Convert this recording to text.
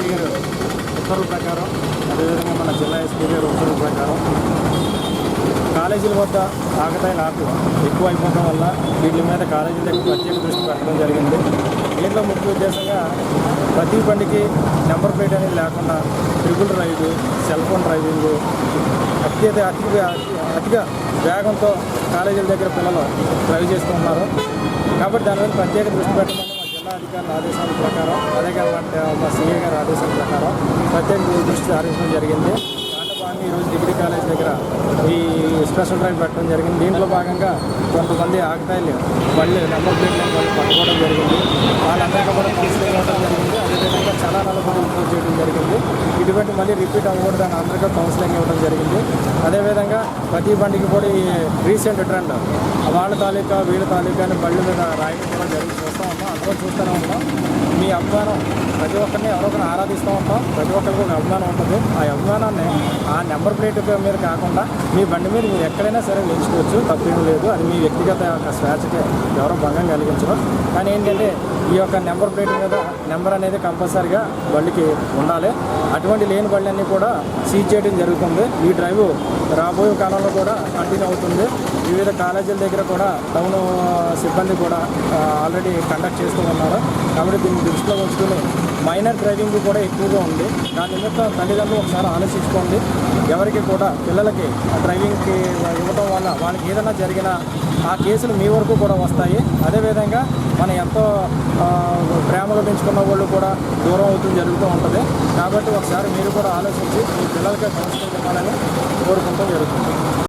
SP గారు ఉత్తర్వుల ప్రకారం అదేవిధంగా మన జిల్లా ఎస్పీ గారు ఉత్తర్వుల ప్రకారం కాలేజీల వద్ద ఆగతాయిల నాకు ఎక్కువ అయిపోవడం వల్ల వీటి మీద కాలేజీల దగ్గర ప్రత్యేక దృష్టి పెట్టడం జరిగింది. దీంట్లో ముఖ్య ఉద్దేశంగా ప్రతి బండికి నెంబర్ ప్లేట్ అనేది లేకుండా triple driving cell phone driving అత్యత అతి అతిగా వేగంతో కాలేజీల దగ్గర పిల్లలు డ్రైవ్ చేస్తున్నారు కాబట్టి దాని మీద ప్రత్యేక దృష్టి పెట్టడం అధికారుల ఆదేశాల ప్రకారం అదే మా సీఏ గారి ఆదేశాల ప్రకారం ప్రత్యేక దృష్టి సారించడం జరిగింది. దాంట్లో ఈరోజు డిగ్రీ కాలేజ్ దగ్గర ఈ స్పెషల్ డ్రైవ్ పెట్టడం జరిగింది. దీంట్లో భాగంగా కొంతమంది ఆకతాయిలు మళ్ళీ నెంబర్ ప్లేట్ వాళ్ళు పట్టుకోవడం జరిగింది. వాళ్ళందరికీ కూడా కౌన్సిలింగ్ ఇవ్వడం జరిగింది. అదేవిధంగా చలానాలు కూడా ఇంప్రూవ్ చేయడం జరిగింది. ఇటువంటి మళ్ళీ రిపీట్ అవ్వకూడదు అని అందరికీ కౌన్సిలింగ్ ఇవ్వడం జరిగింది. అదేవిధంగా ప్రతి బండికి కూడా ఈ రీసెంట్ ట్రెండ్ వాళ్ళ తాలూకా వీళ్ళ తాలూకా అని బళ్ళు మీద రాయడం కూడా జరిగి చూస్తూ ఉన్నాం చూస్తూనే ఉన్నాం అభిమానం. ప్రతి ఒక్కరిని ఎవరో ఒకరిని ఆరాధిస్తూ ఉంటాం. ప్రతి ఒక్కరికి ఒక అభిమానం ఉంటుంది. ఆ అభిమానాన్ని ఆ నెంబర్ ప్లేట్ మీద కాకుండా మీ బండి మీద మీరు ఎక్కడైనా సరే వేయించుకోవచ్చు తప్పేం లేదు. అది మీ వ్యక్తిగత యొక్క స్వేచ్ఛకి ఎవరో భంగం కలిగించడం. కానీ ఏంటంటే ఈ యొక్క నెంబర్ ప్లేట్ మీద నెంబర్ అనేది కంపల్సరీగా బండికి ఉండాలి. అటువంటి లేని బండ్లన్నీ కూడా సీజ్ చేయడం జరుగుతుంది. ఈ డ్రైవ్ రాబోయే కాలంలో కూడా కంటిన్యూ అవుతుంది. వివిధ కాలేజీల దగ్గర కూడా టౌన్ సిబ్బంది కూడా ఆల్రెడీ కండక్ట్ చేస్తూ ఉన్నారు. కాబట్టి దీన్ని దృష్టిలో ఉంచుకుని మైనర్ డ్రైవింగ్ కూడా ఎక్కువగా ఉంది. దాని నిమిత్తం తల్లిదండ్రులు ఒకసారి ఆలోచించుకోండి. ఎవరికి కూడా పిల్లలకి డ్రైవింగ్కి ఇవ్వడం వల్ల వాళ్ళకి ఏదైనా జరిగినా ఆ కేసులు మీ వరకు కూడా వస్తాయి. అదేవిధంగా మనం ఎంతో ప్రేమగా పెంచుకున్న వాళ్ళు కూడా దూరం అవుతుంది జరుగుతూ ఉంటుంది. కాబట్టి ఒకసారి మీరు కూడా ఆలోచించి మీ పిల్లలకి కౌన్సిలింగ్ ఇవ్వాలని కోరుకుంటూ జరుగుతుంది.